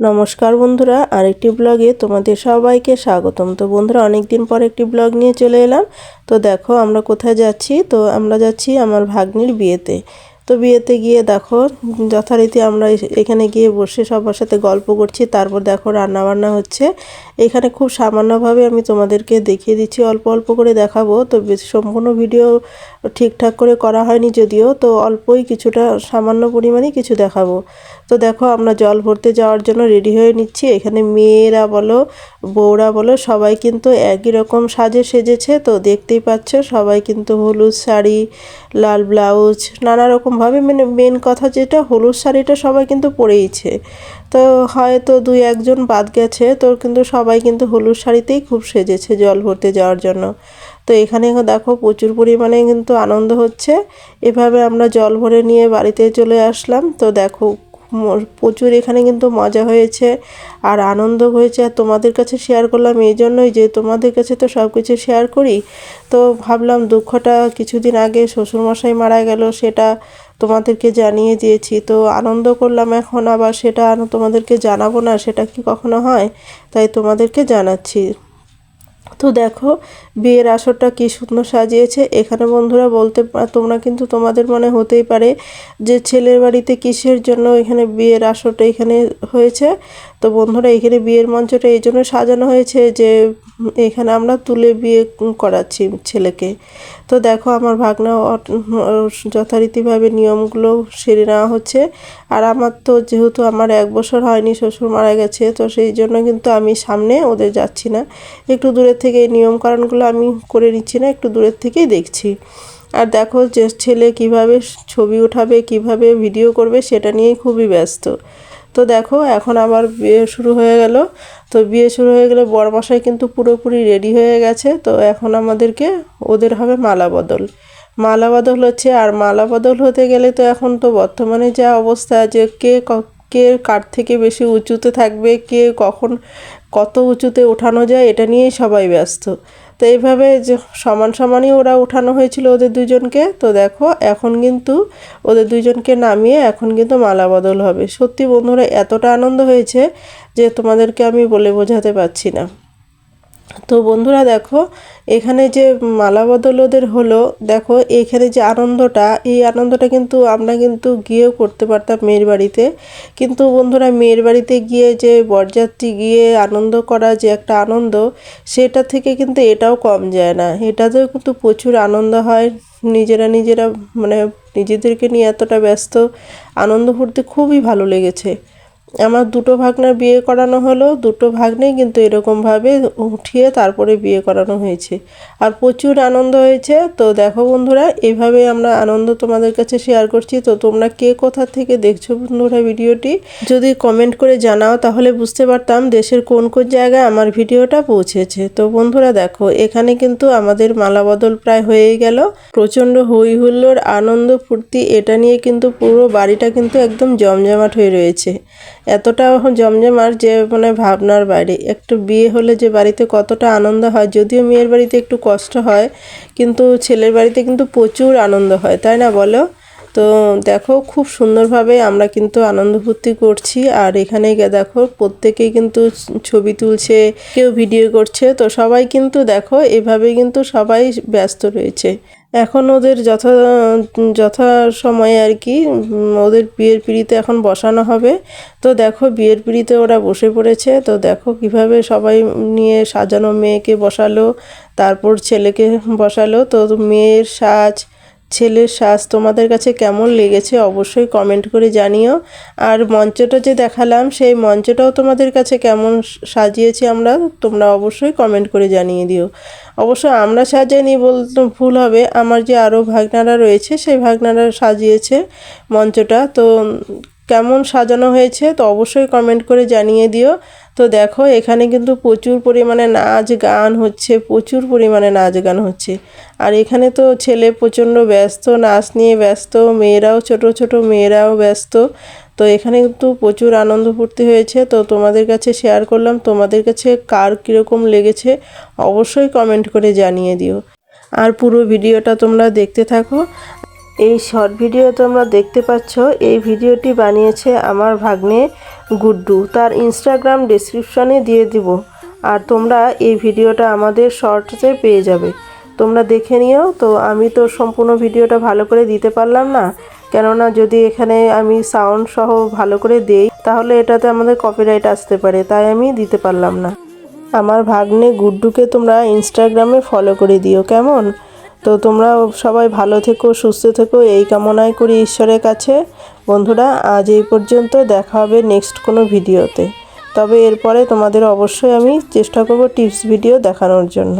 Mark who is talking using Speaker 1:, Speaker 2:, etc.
Speaker 1: নমস্কার বন্ধুরা, আরেকটি ব্লগে তোমাদের সবাইকে স্বাগতম। তো বন্ধুরা অনেক দিন পর একটি ব্লগ নিয়ে চলে এলাম। তো দেখো, আমরা কোথায় যাচ্ছি? তো আমরা যাচ্ছি আমার ভাগ্নির বিয়েতে। তো বিয়েতে গিয়ে দেখো, যথারীতি আমরা এখানে গিয়ে বসে সবার সাথে গল্প করছি, তারপর দেখো রান্না বান্না হচ্ছে। এখানে খুব সামান্যভাবে আমি তোমাদেরকে দেখিয়ে দিচ্ছি, অল্প অল্প করে দেখাবো। তো সম্পূর্ণ ভিডিও ঠিকঠাক করে করা হয়নি যদিও, তো অল্পই কিছুটা সামান্য পরিমাণে কিছু দেখাবো। তো দেখো আমরা জল ভরতে যাওয়ার জন্য রেডি হয়ে নিচ্ছি। এখানে মেয়েরা বলো, বউরা বলো, সবাই কিন্তু একই রকম সাজে সেজেছে। তো দেখতেই পাচ্ছ, সবাই কিন্তু হলুদ শাড়ি, লাল ব্লাউজ, নানা রকমভাবে মানে মেন কথা যেটা, হলুদ শাড়িটা সবাই কিন্তু পরেইছে। তো হয়তো দুই একজন বাদ গেছে, তো কিন্তু সবাই কিন্তু হলুদ শাড়িতেই খুব সেজেছে জল ভরতে যাওয়ার জন্য। তো এখানে দেখো প্রচুর পরিমাণে কিন্তু আনন্দ হচ্ছে। এভাবে আমরা জল ভরে নিয়ে বাড়িতে চলে আসলাম। তো দেখো প্রচুর এখানে কিন্তু মজা হয়েছে আর আনন্দ হয়েছে। আর তোমাদের কাছে শেয়ার করলাম এই জন্যই যে তোমাদের কাছে তো সব কিছু শেয়ার করি। তো ভাবলাম দুঃখটা কিছুদিন আগে শ্বশুরমশাই মারা গেল, সেটা তোমাদেরকে জানিয়ে দিয়েছি। তো আনন্দ করলাম এখন, আবার সেটা তোমাদেরকে জানাব না, সেটা কি কখনো হয়? তাই তোমাদেরকে জানাচ্ছি। তো দেখো, বিয়ের আসরটা কি সুন্দর সাজিয়েছে। এখানে বন্ধুরা বলতে তোমরা কিন্তু তোমাদের মনে হতেই পারে যে ছেলের বাড়িতে কিসের জন্য এখানে বিয়ের আসরটা এখানে হয়েছে। তো বন্ধুরা, এখানে বিয়ের মঞ্চটা এই জন্য সাজানো হয়েছে যে এখানে আমরা তুলে বিয়ে করাচ্ছি ছেলেকে। তো দেখো আমার ভাগনা যথারীতিভাবে নিয়মগুলো সেরে নেওয়া হচ্ছে। আর আমার তো যেহেতু আমার এক বছর হয়নি, শ্বশুর মারা গেছে, তো সেই জন্য কিন্তু আমি সামনে ওদের যাচ্ছি না। একটু দূরের থেকে এই নিয়মকানুনগুলো আমি করে নিচ্ছি না, একটু দূরের থেকেই দেখছি। আর দেখো যে ছেলে কীভাবে ছবি উঠাবে, কীভাবে ভিডিও করবে, সেটা নিয়েই খুবই ব্যস্ত। তো দেখো, এখন আবার বিয়ে শুরু হয়ে গেল। তো বিয়ে শুরু হয়ে গেলে বরমশাই কিন্তু পুরোপুরি রেডি হয়ে গেছে। তো এখন আমাদেরকে ওদের হবে মালা বদল। মালা বদল হচ্ছে, আর মালা বদল হতে গেলে তো এখন তো বর্তমানে যা অবস্থা যে কে কে কার থেকে বেশি উঁচুতে থাকবে, কে কখন কত উঁচুতে ওঠানো যায় এটা নিয়েই সবাই ব্যস্ত। তো এইভাবে যে সমান সমানই ওরা ওঠানো হয়েছিল ওদের দুজনকে। তো দেখো, এখন কিন্তু ওদের দুজনকে নামিয়ে এখন কিন্তু মালা বদল হবে। সত্যি বন্ধুরা, এতটা আনন্দ হয়েছে যে তোমাদেরকে আমি বলে বোঝাতে পারছি না। তো বন্ধুরা দেখো, এখানে যে মালা বদল ওদের হলো, দেখো এখানে যে আনন্দটা, এই আনন্দটা কিন্তু আমরা কিন্তু গিয়েও করতে পারতাম মেয়ের বাড়িতে। কিন্তু বন্ধুরা মেয়ের বাড়িতে গিয়ে যে বরযাত্রী গিয়ে আনন্দ করা যে একটা আনন্দ, সেটা থেকে কিন্তু এটাও কম যায় না। এটাতেও কিন্তু প্রচুর আনন্দ হয়। নিজেরা নিজেরা মানে নিজেদেরকে নিয়ে এতটা ব্যস্ত, আনন্দ করতে খুবই ভালো লেগেছে। আমার দুটো ভাগনার বিয়ে করানো হলো, দুটো ভাগ্নেই কিন্তু এরকমভাবে উঠিয়ে তারপরে বিয়ে করানো হয়েছে। আর প্রচুর আনন্দ হয়েছে। তো দেখো বন্ধুরা, এভাবে আমরা আনন্দ তোমাদের কাছে শেয়ার করছি। তো তোমরা কে কোথা থেকে দেখছ বন্ধুরা ভিডিওটি, যদি কমেন্ট করে জানাও তাহলে বুঝতে পারতাম দেশের কোন কোন জায়গায় আমার ভিডিওটা পৌঁছেছে। তো বন্ধুরা দেখো, এখানে কিন্তু আমাদের মালা বদল প্রায় হয়েই গেল। প্রচণ্ড হই হুল্লোড় আনন্দ, ফুর্তি, এটা নিয়ে কিন্তু পুরো বাড়িটা কিন্তু একদম জমজমাট হয়ে রয়েছে। এতটা জমজমাট যে মানে ভাবনার বাইরে। একটু বিয়ে হলে যে বাড়িতে কতটা আনন্দ হয়, যদিও মেয়ের বাড়িতে একটু কষ্ট হয়, কিন্তু ছেলের বাড়িতে কিন্তু প্রচুর আনন্দ হয়, তাই না বলো? তো দেখো, খুব সুন্দরভাবে আমরা কিন্তু আনন্দ ফুর্তি করছি। আর এখানে দেখো, প্রত্যেকেই কিন্তু ছবি তুলছে, কেউ ভিডিও করছে। তো সবাই কিন্তু দেখো এভাবে কিন্তু সবাই ব্যস্ত রয়েছে। এখন ওদের যথা যথা সময়ে আর কি ওদের বিয়ের পিড়িতে এখন বসানো হবে। তো দেখো, বিয়ের পিড়িতে ওরা বসে পড়েছে। তো দেখো কীভাবে সবাই নিয়ে সাজানো, মেয়েকে বসালো, তারপর ছেলেকে বসালো। তো মেয়ের সাজ ছেলের সাজ তোমাদের কাছে কেমন লেগেছে অবশ্যই কমেন্ট করে জানিও। আর মঞ্চটা যে দেখালাম, সেই মঞ্চটাও তোমাদের কাছে কেমন সাজিয়েছি আমরা, তোমরা অবশ্যই কমেন্ট করে জানিয়ে দিও। অবশ্য আমরা সাজাইনি বলতে ভুল হবে, আমার যে আরও ভাগনারা রয়েছে, সেই ভাগনারা সাজিয়েছে মঞ্চটা। তো কেমন সাজানো হয়েছে, তো অবশ্যই কমেন্ট করে জানিয়ে দিও। তো দেখো, এখানে কিন্তু প্রচুর পরিমাণে নাচ গান হচ্ছে, প্রচুর পরিমাণে নাচ গান হচ্ছে। আর এখানে তো ছেলে প্রচণ্ড ব্যস্ত, নাচ নিয়ে ব্যস্ত, মেয়েরাও, ছোট ছোট মেয়েরাও ব্যস্ত। তো এখানে কিন্তু প্রচুর আনন্দ ফুর্তি হয়েছে। তো তোমাদের কাছে শেয়ার করলাম, তোমাদের কাছে কার কীরকম লেগেছে, অবশ্যই কমেন্ট করে জানিয়ে দিও। আর পুরো ভিডিওটা তোমরা দেখতে থাকো। এই শর্ট ভিডিও তোমরা দেখতে পাচ্ছ। এই ভিডিওটি বানিয়েছে আমার ভাগ্নে গুড্ডু। তার ইনস্টাগ্রাম ডেসক্রিপশনে দিয়ে দিব। আর তোমরা এই ভিডিওটা আমাদের শর্টসে পেয়ে যাবে। তোমরা দেখে নিও। তো আমি তো সম্পূর্ণ ভিডিওটা ভালো করে দিতে পারলাম না। কেননা যদি এখানে আমি সাউন্ড সহ ভালো করে দেই, তাহলে এটাতে আমাদের কপিরাইট আসতে পারে। তাই আমি দিতে পারলাম না। আমার ভাগ্নে গুড্ডুকে তোমরা ইনস্টাগ্রামে ফলো করে দিও। কেমন? তো তোমরা সবাই ভালো থেকো, সুস্থ থেকো। এই কামনাই করি ঈশ্বরের কাছে। বন্ধুরা, আজ এই পর্যন্ত দেখা হবে নেক্সট কোনো ভিডিওতে। তবে এরপরে তোমাদের অবশ্যই আমি চেষ্টা করব টিপস ভিডিও দেখানোর জন্য।